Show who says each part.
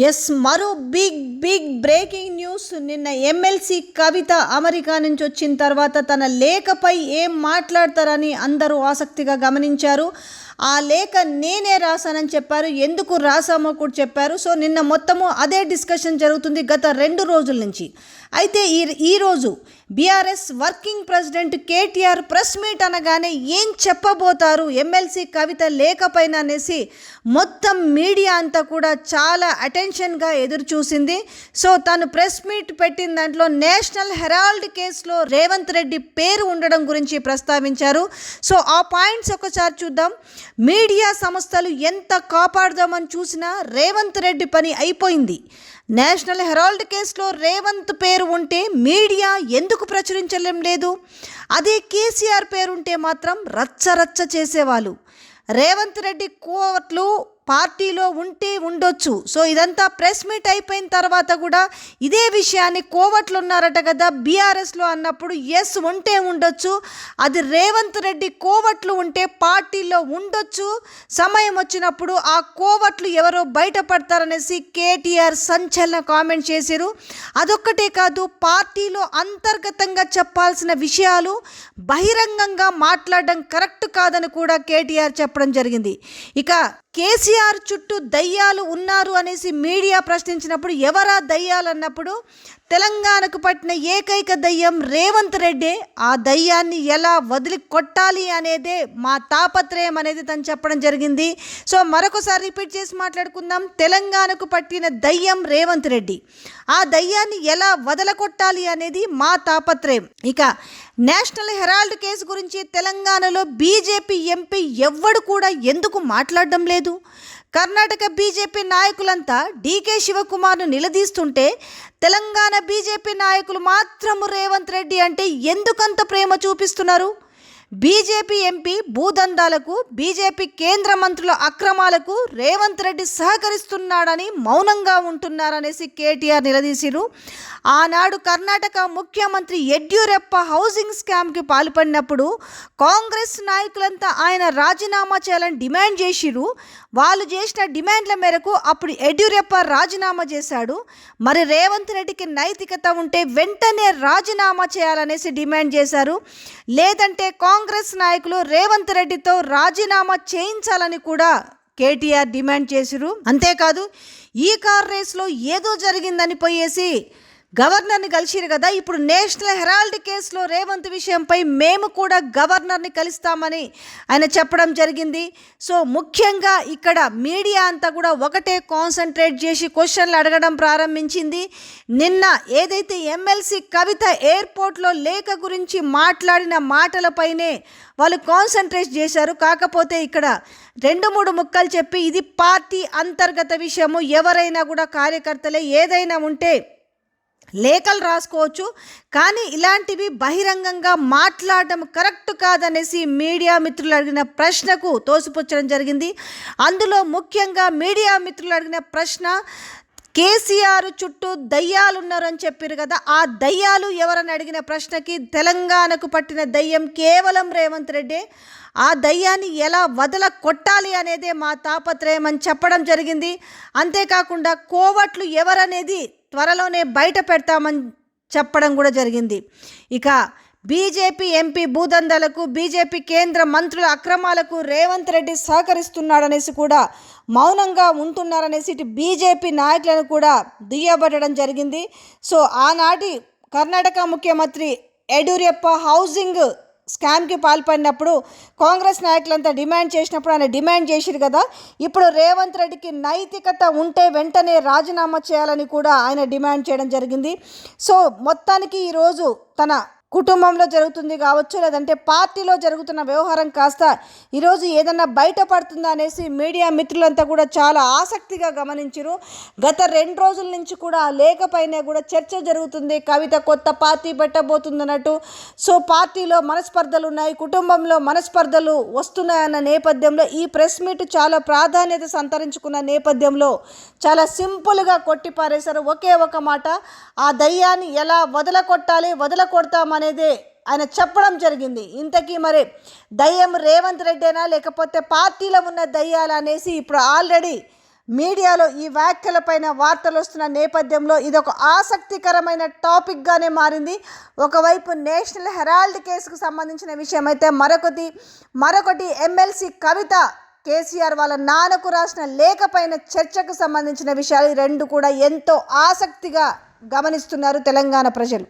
Speaker 1: Yes మరో big big breaking news. నిన్న MLC Kavitha America నుంచి వచ్చిన తర్వాత తన లేఖపై ఏం మాట్లాడతారని అందరూ ఆసక్తిగా గమనించారు. ఆ లేఖ నేనే రాశానని చెప్పారు. ఎందుకు రాసామో కూడా చెప్పారు. సో నిన్న మొత్తము అదే డిస్కషన్ జరుగుతుంది గత రెండు రోజుల నుంచి. అయితే ఈ ఈరోజు BRS working president KTR press meet అనగానే ఏం చెప్పబోతారు? ఎమ్మెల్సీ కవిత లేకపోయినా అనేసి మొత్తం మీడియా అంతా కూడా చాలా అటెన్షన్గా ఎదురు చూసింది సో తను ప్రెస్ మీట్ పెట్టిన దాంట్లో నేషనల్ హెరాల్డ్ కేసులో రేవంత్ రెడ్డి పేరు ఉండడం గురించి ప్రస్తావించారు. సో ఆ పాయింట్స్ ఒకసారి చూద్దాం. మీడియా సంస్థలు ఎంత కాపాడదామని చూసినా రేవంత్ రెడ్డి పని అయిపోయింది. నేషనల్ హెరాల్డ్ కేసులో రేవంత్ పేరు ఉంటే మీడియా ఎందుకు ప్రచురించలేం లేదు? అదే కేసీఆర్ పేరుంటే మాత్రం రచ్చ రచ్చ చేసేవాళ్ళు. రేవంత్ రెడ్డి కోట్లు పార్టీలో ఉంటే ఉండొచ్చు. సో ఇదంతా ప్రెస్ మీట్ అయిపోయిన తర్వాత కూడా ఇదే విషయాన్ని కోవట్లు ఉన్నారట కదా బీఆర్ఎస్లో అన్నప్పుడు ఎస్ ఉంటే ఉండొచ్చు అది రేవంత్ రెడ్డి కోవట్లు ఉంటే పార్టీలో ఉండొచ్చు సమయం వచ్చినప్పుడు ఆ కోవట్లు ఎవరో బయటపడతారనేసి కేటీఆర్ సంచలన కామెంట్ చేశారు. అదొక్కటే కాదు పార్టీలో అంతర్గతంగా చెప్పాల్సిన విషయాలు బహిరంగంగా మాట్లాడడం కరెక్ట్ కాదని కూడా కేటీఆర్ చెప్పడం జరిగింది. ఇక కేసీఆర్ చుట్టూ దయ్యాలు ఉన్నారు అనేసి మీడియా ప్రశ్నించినప్పుడు ఎవరా దయ్యాలు అన్నప్పుడు తెలంగాణకు పట్టిన ఏకైక దయ్యం రేవంత్ రెడ్డే. ఆ దయ్యాన్ని ఎలా వదిలి కొట్టాలి అనేదే మా తాపత్రయం అనేది తను చెప్పడం జరిగింది. సో మరొకసారి రిపీట్ చేసి మాట్లాడుకుందాం. తెలంగాణకు పట్టిన దయ్యం రేవంత్ రెడ్డి. ఆ దయ్యాన్ని ఎలా వదలకొట్టాలి అనేది మా తాపత్రయం. ఇక నేషనల్ హెరాల్డ్ కేసు గురించి తెలంగాణలో బీజేపీ ఎంపీ ఎవ్వడు కూడా ఎందుకు మాట్లాడడం లేదు? కర్ణాటక బీజేపీ నాయకులంతా డీకే శివకుమార్ను నిలదీస్తుంటే తెలంగాణ బీజేపీ నాయకులు మాత్రము రేవంత్ రెడ్డి అంటే ఎందుకంత ప్రేమ చూపిస్తున్నారు? బీజేపీ ఎంపీ భూదందాలకు బీజేపీ కేంద్ర మంత్రుల అక్రమాలకు రేవంత్ రెడ్డి సహకరిస్తున్నాడని మౌనంగా ఉంటున్నారనేసి కేటీఆర్ నిలదీసిరు ఆనాడు కర్ణాటక ముఖ్యమంత్రి యడ్యూరప్ప హౌసింగ్ స్కామ్కి పాల్పడినప్పుడు కాంగ్రెస్ నాయకులంతా ఆయన రాజీనామా చేయాలని డిమాండ్ చేసిరు వాళ్ళు చేసిన డిమాండ్ల మేరకు అప్పుడు యడ్యూరప్ప రాజీనామా చేశాడు. మరి రేవంత్ రెడ్డికి నైతికత ఉంటే వెంటనే రాజీనామా చేయాలనేసి డిమాండ్ చేశారు. లేదంటే కాంగ్రెస్ కాంగ్రెస్ నాయకులు రేవంత్ రెడ్డితో రాజీనామా చేయించాలని కూడా కేటీఆర్ డిమాండ్ చేసిరు అంతేకాదు ఈ కార్ రేస్లో ఏదో జరిగిందని పోయేసి గవర్నర్ని కలిసిరు కదా ఇప్పుడు నేషనల్ హెరాల్డ్ కేసులో రేవంత్ విషయంపై మేము కూడా గవర్నర్ని కలుస్తామని ఆయన చెప్పడం జరిగింది. సో ముఖ్యంగా ఇక్కడ మీడియా అంతా కూడా ఒకటే కాన్సన్ట్రేట్ చేసి క్వశ్చన్లు అడగడం ప్రారంభించింది. నిన్న ఏదైతే ఎమ్మెల్సీ కవిత ఎయిర్పోర్ట్లో లేఖ గురించి మాట్లాడిన మాటలపైనే వాళ్ళు కాన్సన్ట్రేట్ చేశారు. కాకపోతే ఇక్కడ రెండు మూడు ముక్కలు చెప్పి ఇది పార్టీ అంతర్గత విషయము ఎవరైనా కూడా కార్యకర్తలే ఏదైనా ఉంటే లేఖలు రాసుకోవచ్చు. కానీ ఇలాంటివి బహిరంగంగా మాట్లాడడం కరెక్ట్ కాదనేసి మీడియా మిత్రులు అడిగిన ప్రశ్నకు తోసిపుచ్చడం జరిగింది. అందులో ముఖ్యంగా మీడియా మిత్రులు అడిగిన ప్రశ్న కేసీఆర్ చుట్టూ దయ్యాలున్నారని చెప్పారు కదా. ఆ దయ్యాలు ఎవరని అడిగిన ప్రశ్నకి తెలంగాణకు పట్టిన దయ్యం కేవలం రేవంత్ రెడ్డి. ఆ దయ్యాన్ని ఎలా వదల కొట్టాలి అనేదే మా తాపత్రయం అని చెప్పడం జరిగింది. అంతేకాకుండా కోవట్లు ఎవరనేది త్వరలోనే బయట పెడతామని చెప్పడం కూడా జరిగింది. ఇక బీజేపీ ఎంపీ భూదందాలకు బీజేపీ కేంద్ర మంత్రుల అక్రమాలకు రేవంత్ రెడ్డి సహకరిస్తున్నాడనేసి కూడా మౌనంగా ఉంటున్నారనేసి ఇటు బీజేపీ నాయకులను కూడా దుయ్యబట్టడం జరిగింది. సో ఆనాటి కర్ణాటక ముఖ్యమంత్రి యడ్యూరప్ప హౌసింగ్ స్కామ్కి పాల్పడినప్పుడు కాంగ్రెస్ నాయకులంతా డిమాండ్ చేసినప్పుడు ఆయన డిమాండ్ చేసిరు కదా ఇప్పుడు రేవంత్ రెడ్డికి నైతికత ఉంటే వెంటనే రాజీనామా చేయాలని కూడా ఆయన డిమాండ్ చేయడం జరిగింది. సో మొత్తానికి ఈరోజు తన కుటుంబంలో జరుగుతుంది కావచ్చు లేదంటే పార్టీలో జరుగుతున్న వ్యవహారం కాస్త ఈరోజు ఏదన్నా బయటపడుతుందా అనేసి మీడియా మిత్రులంతా కూడా చాలా ఆసక్తిగా గమనించరు గత రెండు రోజుల నుంచి కూడా ఆ లేఖపైనే కూడా చర్చ జరుగుతుంది. కవిత కొత్త పార్టీ పెట్టబోతుందన్నట్టు. సో పార్టీలో మనస్పర్ధలు ఉన్నాయి కుటుంబంలో మనస్పర్ధలు వస్తున్నాయన్న నేపథ్యంలో ఈ ప్రెస్ మీట్ చాలా ప్రాధాన్యత సంతరించుకున్న నేపథ్యంలో చాలా సింపుల్గా కొట్టిపారేశారు. ఒకే ఒక మాట ఆ దయ్యాన్ని ఎలా వదలకొట్టాలి వదలకొడతామని అనేది ఆయన చెప్పడం జరిగింది. ఇంతకీ మరి దయ్యం రేవంత్ రెడ్డేనా? లేకపోతే పార్టీలో ఉన్న దయ్యాలు అనేసి ఇప్పుడు ఆల్రెడీ మీడియాలో ఈ వ్యాఖ్యలపైన వార్తలు వస్తున్న నేపథ్యంలో ఇది ఒక ఆసక్తికరమైన టాపిక్గానే మారింది. ఒకవైపు నేషనల్ హెరాల్డ్ కేసుకు సంబంధించిన విషయం అయితే మరొకటి మరొకటి ఎమ్మెల్సీ కవిత కేసీఆర్ వాళ్ళ నాన్నకు రాసిన లేఖ పైన చర్చకు సంబంధించిన విషయాలు రెండు కూడా ఎంతో ఆసక్తిగా గమనిస్తున్నారు తెలంగాణ ప్రజలు.